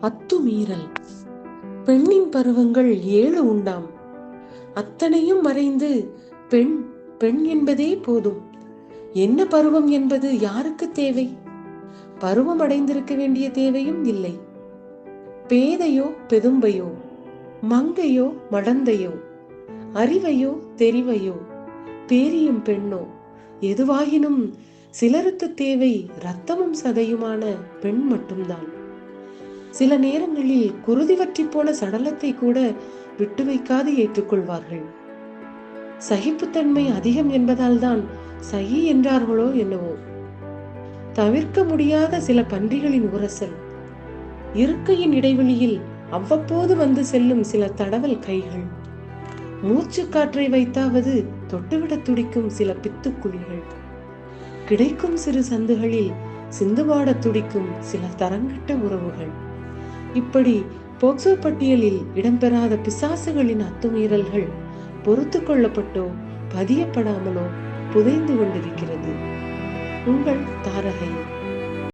அத்துமீறல். பெண்ணின் பருவங்கள் ஏழு உண்டாம். அத்தனையும் மறைந்து பெண் பெண் என்பதே போதும். என்ன பருவம் என்பது யாருக்கு தேவை? பருவம் அடைந்திருக்க வேண்டிய தேவையும் இல்லை. பேதையோ பெதும்பையோ மங்கையோ மடந்தையோ அறிவையோ தெரிவையோ பேரியும் பெண்ணோ எதுவாகினும் சிலருக்கு தேவை ரத்தமும் சதையுமான பெண் மட்டும்தான். சில நேரங்களில் குருதி வற்றி போன சடலத்தை கூட விட்டு வைக்காது ஏற்றுக்கொள்வார்கள். சகிப்புத்தன்மை அதிகம் என்பதால் தான் சகி என்றார்களோ என்னவோ. தவிர்க்க முடியாத சில பன்றிகளின் உரசல். இருக்கையின் இடைவெளியில் அவ்வப்போது வந்து செல்லும் சில தடவல் கைகள். மூச்சு காற்றை வைத்தாவது தொட்டுவிட துடிக்கும் சில பித்துக்குழிகள். கிடைக்கும் சிறு சந்துகளில் சிந்துவாட துடிக்கும் சில தரங்கட்ட உறவுகள். இப்படி போக்சோ பட்டியலில் இடம்பெறாத பிசாசுகளின் அத்துமீறல்கள் பொறுத்து கொள்ளப்பட்டோ பதியப்படாமலோ புதைந்து கொண்டிருக்கிறது. உங்கள் தாரகை